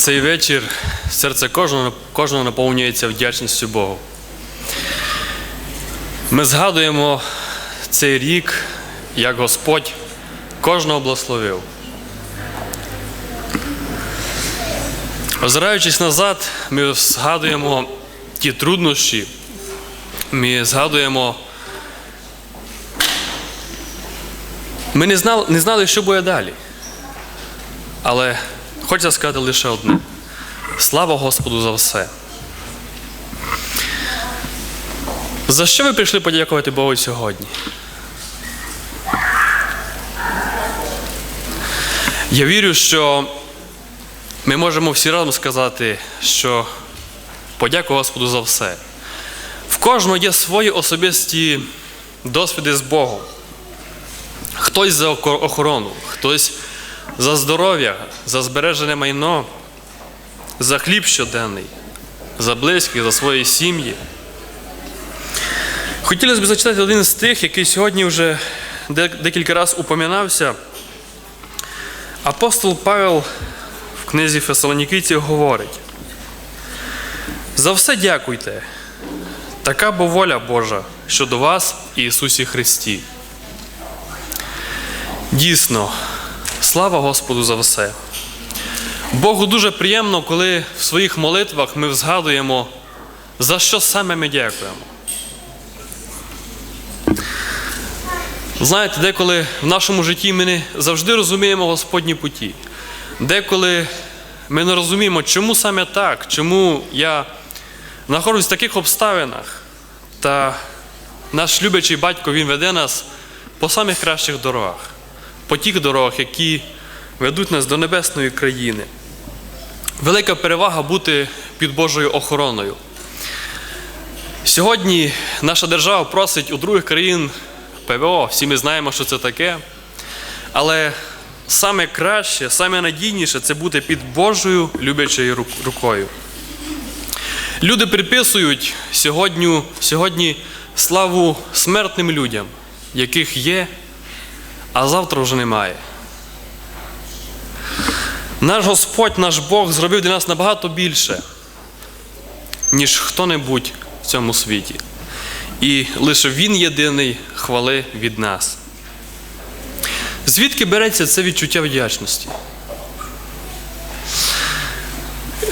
цей вечір серце кожного, кожного наповнюється вдячністю Богу. Ми згадуємо цей рік, як Господь кожного благословив. Озираючись назад, ми згадуємо ті труднощі, ми згадуємо. Ми не знали, не знали, що буде далі. Але хочеться сказати лише одне: слава Господу за все. За що ви прийшли подякувати Богу сьогодні? Я вірю, що ми можемо всі разом сказати, що подяку Господу за все. В кожного є свої особисті досвіди з Богом. Хтось за охорону, хтось за здоров'я, за збережене майно, за хліб щоденний, за близьких, за свої сім'ї. Хотілося б зачитати один з тих, який сьогодні вже декілька разів упоминався. Апостол Павел в книзі Фесалонікійців говорить: за все дякуйте, така бо воля Божа щодо вас Ісусі Христі. Дійсно, слава Господу за все. Богу дуже приємно, коли в своїх молитвах ми згадуємо, за що саме ми дякуємо. Знаєте, деколи в нашому житті ми не завжди розуміємо Господні путі. Деколи ми не розуміємо, чому саме так, чому я знаходжусь в таких обставинах. Та наш любячий батько Він веде нас по самих кращих дорогах, по тих дорогах, які ведуть нас до небесної країни. Велика перевага бути під Божою охороною. Сьогодні наша держава просить у других країн ПВО, всі ми знаємо, що це таке. Але саме краще, саме надійніше це бути під Божою люблячою рукою. Люди приписують сьогодні, сьогодні славу смертним людям, яких є, а завтра вже немає. Наш Господь, наш Бог зробив для нас набагато більше, ніж хто-небудь в цьому світі. І лише Він єдиний хвали від нас. Звідки береться це відчуття вдячності?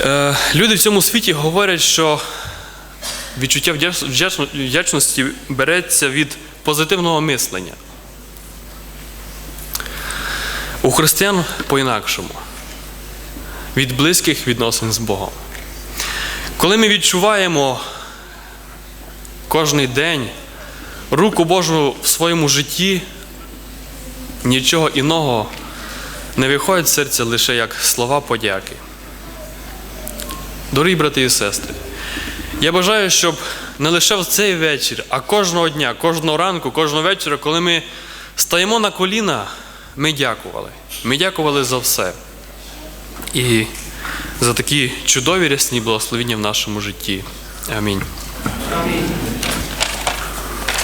Е, Люди в цьому світі говорять, що відчуття вдячності береться від позитивного мислення. У християн по-інакшому. Від близьких відносин з Богом. Коли ми відчуваємо кожний день руку Божу в своєму житті, нічого іного не виходить з серця лише як слова подяки. Дорогі брати і сестри, я бажаю, щоб не лише в цей вечір, а кожного дня, кожного ранку, кожного вечора, коли ми стаємо на коліна, ми дякували. Ми дякували за все. І за такі чудові рясні благословіння в нашому житті. Амінь. Амінь.